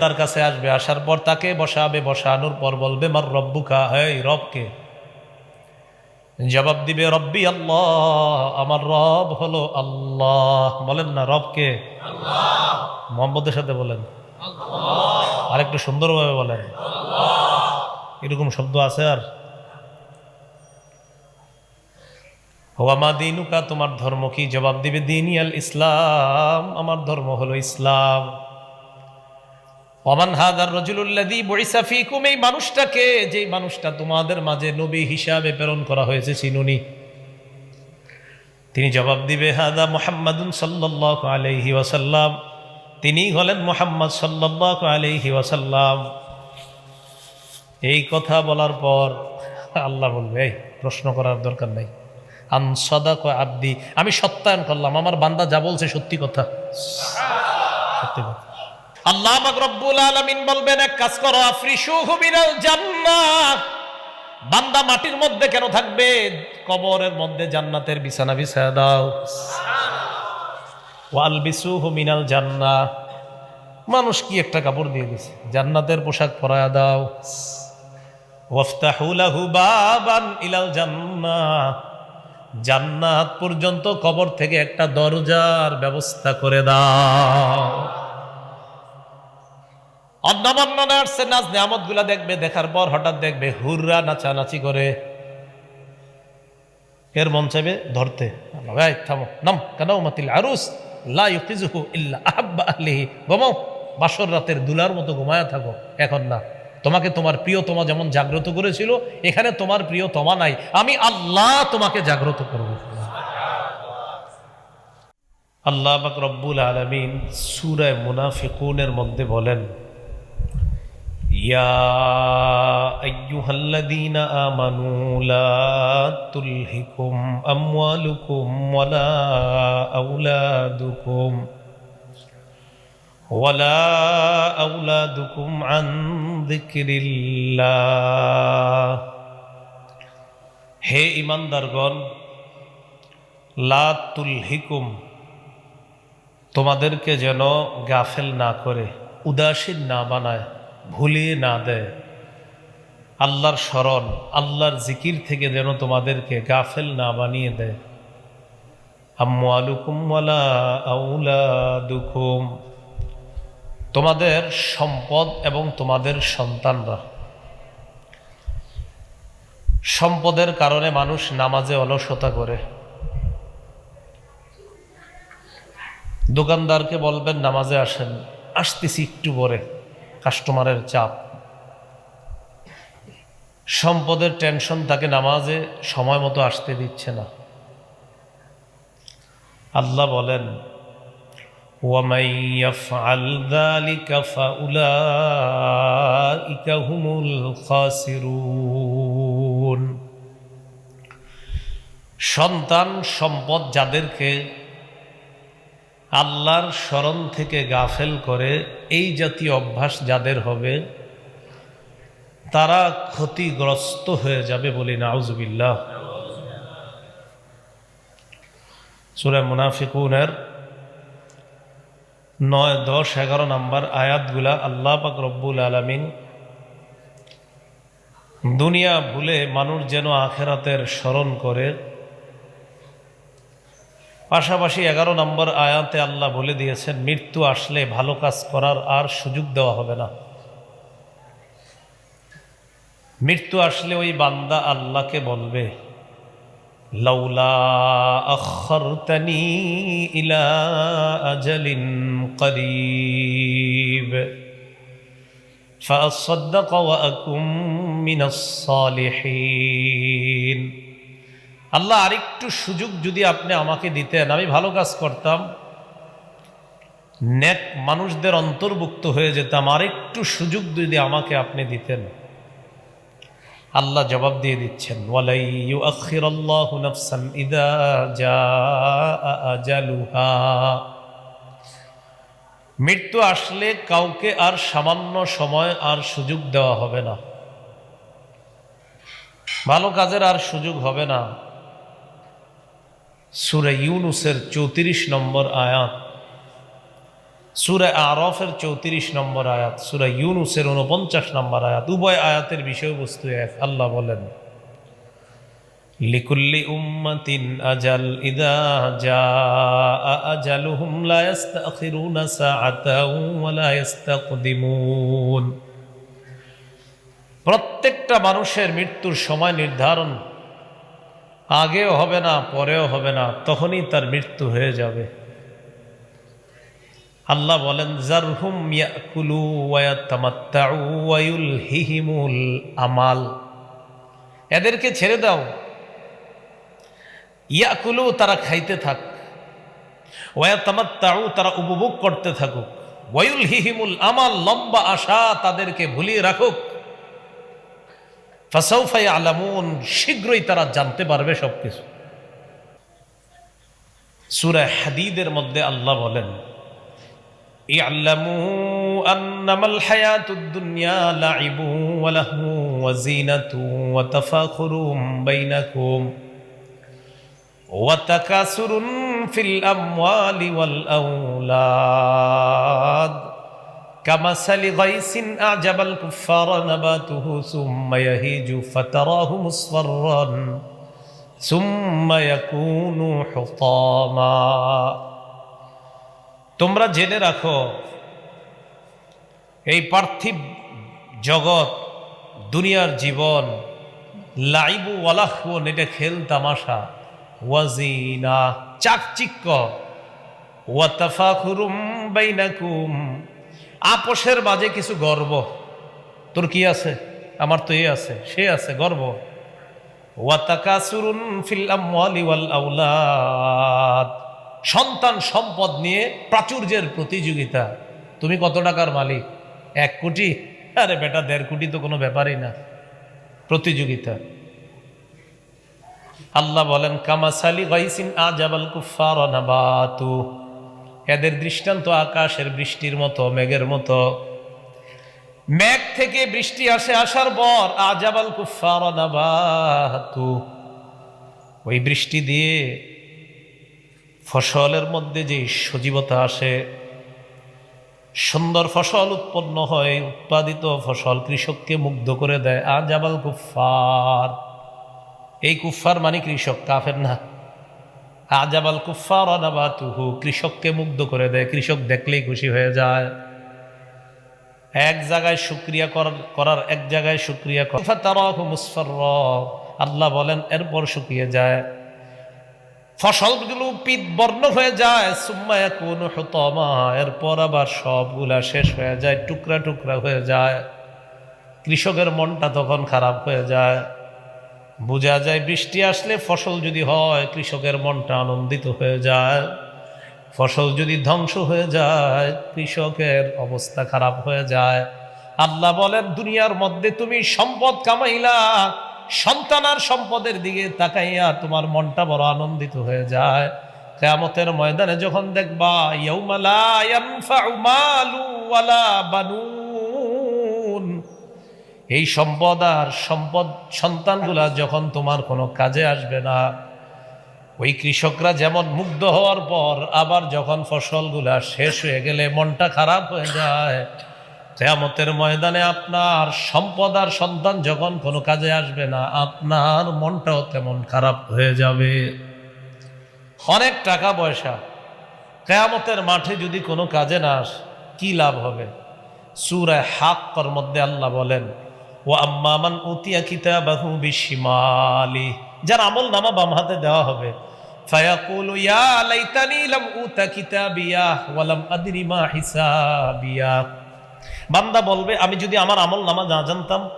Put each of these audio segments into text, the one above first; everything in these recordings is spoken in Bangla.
তার কাছে আসবে, আসার পর তাকে বসাবে, বসানোর পর বলবে, মার রব্বুকা এই রবকে। জবাব দিবে, রব্বি আল্লাহ, আমার রব হলো আল্লাহ। বলেন না, রবকে? মোহাম্মদের সাথে বলেন। আরেকটু সুন্দরভাবে বলেন। এরকম শব্দ আছে আর? হোয়ামা দিনুকা, তোমার ধর্ম কি? জবাব দিবে আল ইসলাম, আমার ধর্ম হলো ইসলাম। ওমান হাদার রজুলুল্লাদি বড়িসা ফিকুম, এই মানুষটাকে, যেই মানুষটা তোমাদের মাঝে নবী হিসাবে প্রেরণ করা হয়েছে, চিনুনি। তিনি জবাব দিবে, হাদা মোহাম্মদুন সাল্লাহ আলহি ওয়াসাল্লাম। তিনি হলেন মোহাম্মদ সাল্লাহ আলহি ওয়াসাল্লাম। এই কথা বলার পর আল্লাহ বলবে, এই, প্রশ্ন করার দরকার নাই। আন সদাক আব্দি, আমি সত্যায়ন করলাম, আমার বান্দা যা বলছে সত্যি কথা। সত্যি কথা। আল্লাহ রব্বুল আলামিন বলবেন, এক কাজ করো আফরিশুহু মিনাল জান্নাহ বান্দা মাটির মধ্যে কেন থাকবে? কবরের মধ্যে জান্নাতের বিছানা বিছায়া দাও। ওয়াল বিসুহু মিনাল জান্নাহ মানুষ কি একটা কাপড় দিয়ে দিছে জান্নাতের পোশাক পরায়া দাও। ওয়াফতাহু লাহু বাবান ইলাল জান্নাহ জান্নাত পর্যন্ত কবর থেকে একটা দরজার ব্যবস্থা করে দাও। অন্নবর্ণনা আসছে নাচ নিয়ামতগুলা দেখবে, দেখার পর হঠাৎ দেখবে হুররা নাচানাচি করে। এর মন চাইবে ধরতে। ভাই থামো। রাতের দুলার মতো ঘুমায়া থাকো। এখন না, তোমাকে তোমার প্রিয় তোমা যেমন জাগ্রত করেছিল, এখানে তোমার প্রিয় তোমা নাই। আমি আল্লাহ তোমাকে জাগ্রত করব। আল্লাহ রব্বুল আলমিন সুরায় মুনাফিকুনের মধ্যে বলেন يا أيها الذين آمنوا لا تلهكم أموالكم ولا أولادكم ولا أولادكم عن ذكر الله হে ইমানদারগণ লা তুলহিকুম তোমাদেরকে যেন গাফেল না করে উদাসীন না বানায় ভুলিয়ে না দেয়। আল্লাহর স্মরণ, আল্লাহর জিকির থেকে যেন তোমাদেরকে গাফেল না বানিয়ে দেয়। আম্মু তোমাদের সম্পদ এবং তোমাদের সন্তানরা। সম্পদের কারণে মানুষ নামাজে অলসতা করে। দোকানদারকে বলবেন, নামাজে আসেন, আসতেছি একটু পরে। কাস্টমারের চাপ। সম্পদের টেনশন তাকে নামাজে সময় মতো আসতে দিচ্ছে না। আল্লাহ বলেন সন্তান সম্পদ যাদেরকে আল্লাহর স্মরণ থেকে গাফেল করে এই জাতীয় অভ্যাস যাদের হবে, তারা ক্ষতিগ্রস্ত হয়ে যাবে বলি নাউজুবিল্লাহ। সুরে মুনাফিকুনের নয়, দশ, এগারো নম্বর আয়াতগুলা আল্লাহ পাক রব্বুল আলমিন দুনিয়া ভুলে মানুষ যেন আখেরাতের স্মরণ করে পাশাপাশি এগারো নম্বর আয়াতে আল্লাহ বলে দিয়েছেন মৃত্যু আসলে ভালো কাজ করার আর সুযোগ দেওয়া হবে না মৃত্যু আসলে ওই বান্দা আল্লাহকে বলবে লাউলা আখরতানি ইলা আজালিন করিব فأصدق وأكن من الصالحين আল্লাহ আরেকটু সুযোগ যদি আপনি আমাকে দিতেন, আমি ভালো কাজ করতাম। নেক মানুষদের অন্তর্ভুক্ত হয়ে যেতাম। আরেকটু সুযোগ যদি আমাকে আপনি দিতেন। আল্লাহ জবাব দিয়ে দিচ্ছেন মৃত্যু আসলে কাউকে আর সামান্য সময় আর সুযোগ দেওয়া হবে না। ভালো কাজের আর সুযোগ হবে না। সুরে ইউনুসের চৌত্রিশ নম্বর আয়াত, সুরে আরফের চৌত্রিশ নম্বর আয়াত, সুরা ইউনুসের উনপঞ্চাশ নম্বর আয়াত, উভয় আয়াতের বিষয়বস্তু এক। আল্লাহ বলেন, লিকুল্লি উম্মাতিন আজাল ইদা জা আজালুহুম লা ইস্তাখিরুনা ওয়া লা ইস্তাকদিমুন প্রত্যেকটা মানুষের মৃত্যুর সময় নির্ধারণ আগেও হবে না, পরেও হবে না, তখনই তার মৃত্যু হয়ে যাবে। আল্লাহ বলেন আমাল। এদেরকে ছেড়ে দাও। ইয়াকুলু, তারা খাইতে থাক। ওয়ায়াতামাত্তাউ, তারা উপভোগ করতে থাকুক। ওয়ায়ুল হিহিমুল আমাল, লম্বা আশা তাদেরকে ভুলিয়ে রাখুক। ফাসাউফাই আলামুন শীঘ্রই তারা জানতে পারবে সব কিছু সুরা হাদিদের মধ্যে আল্লাহ বলেন ইয়াল্লামু আন্নামাল হায়াতুদ দুনিয়া লাইবু ওয়া লাহু ওয়া জিনাতু ওয়া তাফাখুরুম বাইনাকুম ওয়া তাকাসুরুন ফিল আমওয়ালি ওয়াল كمثل غيث أعجب الكفار نباته ثم يهيج فتراه مصفرا ثم يكون حطاما তোমরা জেনে রাখো এই পার্থিব জগৎ দুনিয়ার জীবন লাইবু ওয়ালাহুন এটা খেল তামাশা ওয়াজিনা চাকচিক্য ওয়াতাফাখুরুম বাইনাকুম আপোষের মাঝে কিছু গর্ব। তোর কি আছে? আমার তো এ আছে, সে আছে, গর্ব। সন্তান সম্পদ নিয়ে প্রাচুর্যের প্রতিযোগিতা। তুমি কত টাকার মালিক? এক কোটি? আরে বেটা, দেড় কোটি তো কোনো ব্যাপারই না। প্রতিযোগিতা। আল্লাহ বলেন, কামাসালি গাইসিন আজাবাল কুফার নাবাতু। এদের দৃষ্টান্ত আকাশের বৃষ্টির মতো, মেঘের মতো। মেঘ থেকে বৃষ্টি আসে আসার পর, আজাবাল কুফার ওই বৃষ্টি দিয়ে ফসলের মধ্যে যে সজীবতা আসে, সুন্দর ফসল উৎপন্ন হয়, উৎপাদিত ফসল কৃষককে মুগ্ধ করে দেয় আজাবাল কুফার এই কুফার মানে কৃষক, কাফের না। আজাবাল কুফার অনাবাতুহু কৃষককে মুগ্ধ করে দেয়। কৃষক দেখলেই খুশি হয়ে যায়। এক জায়গায় শুক্রিয়া করার এক জায়গায় শুক্রিয়া করার মুসফর আল্লাহ বলেন, এরপর শুকিয়ে যায়। ফসলগুলো পিত বর্ণ হয়ে যায়। সুম্মায়া কোন হতমা। এরপর আবার সবগুলা শেষ হয়ে যায়, টুকরা টুকরা হয়ে যায়। কৃষকের মনটা তখন খারাপ হয়ে যায়। বোঝা যায় বৃষ্টি আসলে ফসল যদি হয়, কৃষকের মনটা আনন্দিত হয়ে যায়। ফসল যদি ধ্বংস হয়ে যায়, কৃষকের অবস্থা খারাপ হয়ে যায়। আল্লাহ বলেন, দুনিয়ার মধ্যে তুমি সম্পদ কামাইলা, সন্তান আর সম্পদের দিকে তাকাইয়া তোমার মনটা বড় আনন্দিত হয়ে যায়। কেয়ামতের ময়দানে যখন দেখবা ইয়াউমালা ইয়ানফাউ মালু ওয়ালা বানুন এই সম্পদ আর সম্পদ সন্তানগুলা যখন তোমার কোনো কাজে আসবে না, ওই কৃষকরা যেমন মুগ্ধ হওয়ার পর আবার যখন ফসলগুলা শেষ হয়ে গেলে মনটা খারাপ হয়ে যায়, কেয়ামতের ময়দানে আপনার সম্পদ আর সন্তান যখন কোনো কাজে আসবে না, আপনার মনটাও তেমন খারাপ হয়ে যাবে। অনেক টাকা পয়সা। কেয়ামতের মাঠে যদি কোনো কাজে না আস, কি লাভ হবে? সুরায় হাক্কর মধ্যে আল্লাহ বলেন ও আম্মামান উতিয়া কিতাবাহু বিশিমালি। যার আমল নামা বাম হাতে দেওয়া হবে। ফায়াকুলু, ইয়া লাইতানি লাম উতা কিতাবিয়া ওয়া লাম আদরি মা হিসাবিয়া। বান্দা বলবে, আমি যদি আমার আমল নামা না জানতাম,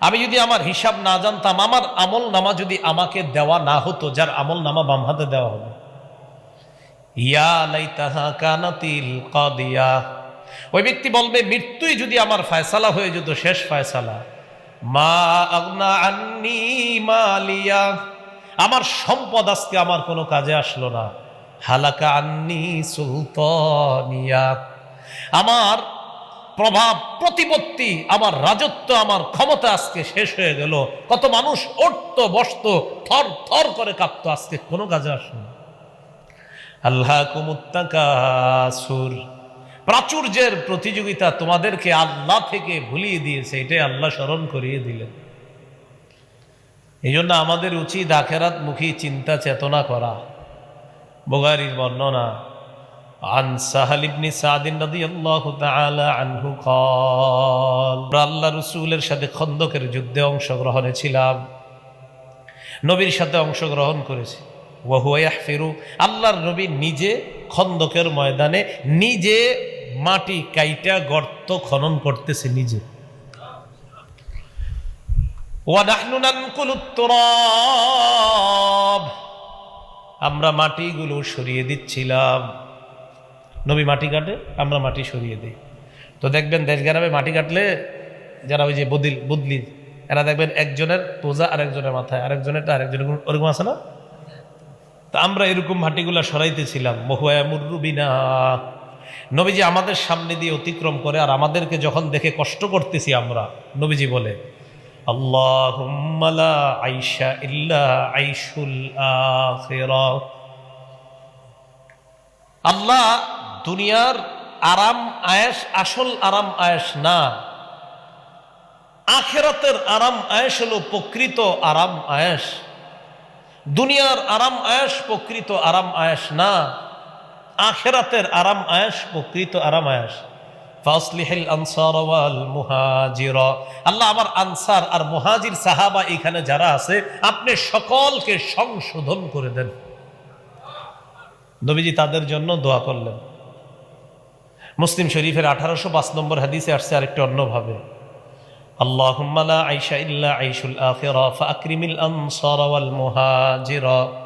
আমি যদি আমার হিসাব না জানতাম, আমার আমল নামা যদি আমাকে দেওয়া না হতো, যার আমল নামা বাম হাতে দেওয়া হবে। ইয়া লাইতাহা কানাতিল কাদিয়া। ওই ব্যক্তি বলবে, মৃত্যুই যদি আমার ফয়সালা হয়ে যেত, শেষ ফয়সালা। মা আন্নি মালিয়া। আমার সম্পদ আজকে আমার কোনো কাজে আসলো না। হালাকা আন্নি সুলতানিয়া। আমার প্রভাব, প্রতিপত্তি, আমার রাজত্ব, আমার ক্ষমতা আজকে শেষ হয়ে গেল। কত মানুষ উঠত, বসত, থর থর করে কাঁপত, আজকে কোনো কাজে আসলো আল্লাহ কুমুত্তাকাসুর প্রাচুর্যের প্রতিযোগিতা তোমাদেরকে আল্লাহ থেকে ভুলিয়ে দিয়েছে, এটাই আল্লাহ স্মরণ করিয়ে দিলেন। এই জন্য আমাদের উচিত আখেরাত মুখী চিন্তা চেতনা করা। বোগারির বর্ণনা, আন নদী আল্লাহ আনহু আল্লাহ রসুলের সাথে খন্দকের যুদ্ধে অংশগ্রহণে ছিলাম। নবীর সাথে অংশগ্রহণ করেছি। আল্লাহর নবী নিজে খন্দকের ময়দানে নিজে মাটি কাইটা গর্ত খনন করতেছে নিজে। আমরা মাটিগুলো সরিয়ে দিচ্ছিলাম। নবী মাটি কাটে, আমরা মাটি সরিয়ে দিই। তো দেখবেন দেশ গ্রামে মাটি কাটলে যারা ওই যে বদিল, বদলি, এরা দেখবেন একজনের পূজা আরেকজনের মাথায় আরেকজনেরটা আরেকজনের ওরকম আছে না? তা আমরা এরকম মাটিগুলা সরাইতেছিলাম। মহুয়া মুরুবিনা নবীজি আমাদের সামনে দিয়ে অতিক্রম করে আর আমাদেরকে যখন দেখে কষ্ট করতেছি আমরা, নবীজি বলে আল্লাহ দুনিয়ার আরাম আয়েস আসল আরাম আয়েস না, আখেরাতের আরাম আয়েস হলো প্রকৃত আরাম আয়েস দুনিয়ার আরাম আয়েস প্রকৃত আরাম আয়েস না। আখেরাতের আরাম আয়েস, প্রকৃত আরাম আয়েস। আল্লাহ আমার আনসার আর মুহাজির সাহাবা এখানে যারা আছে, আপনি সকলকে সংশোধন করে দেন। নবীজি তাদের জন্য দোয়া করলেন। মুসলিম শরীফের আঠারোশো পাঁচ নম্বর হাদিসে আসছে আরেকটি অন্যভাবে। আল্লাহুম্মা লা আইশা ইল্লা আইশুল আখিরা ফাকরিমিল আনসার ওয়াল মুহাজিরা।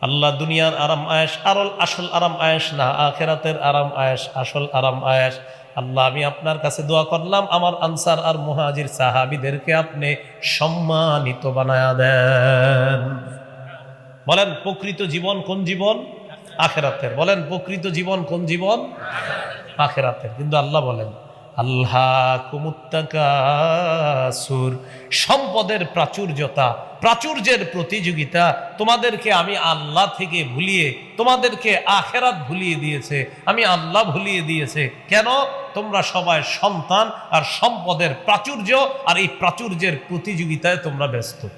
আল্লাহ দুনিয়ার আরাম আয়েশ, আরল আসল আরাম আয়েশ না, আখেরাতের আরাম আয়েশ, আসল আরাম আয়েশ। আল্লাহ, আমি আপনার কাছে দোয়া করলাম, আমার আনসার আর মুহাজির সাহাবিদেরকে আপনি সম্মানিত বানায়া দেন। বলেন, প্রকৃত জীবন কোন জীবন? আখেরাতের। বলেন, প্রকৃত জীবন কোন জীবন? আখেরাতের। কিন্তু আল্লাহ বলেন আল্লাহ কুমুত্তাকাসুর সম্পদের প্রাচুর্যতা, প্রাচুর্যের প্রতিযোগিতা তোমাদেরকে আমি আল্লাহ থেকে ভুলিয়ে, তোমাদেরকে আখেরাত ভুলিয়ে দিয়েছে। আমি আল্লাহ ভুলিয়ে দিয়েছে। কেন? তোমরা সবাই সন্তান আর সম্পদের প্রাচুর্য আর এই প্রাচুর্যের প্রতিযোগিতায় তোমরা ব্যস্ত।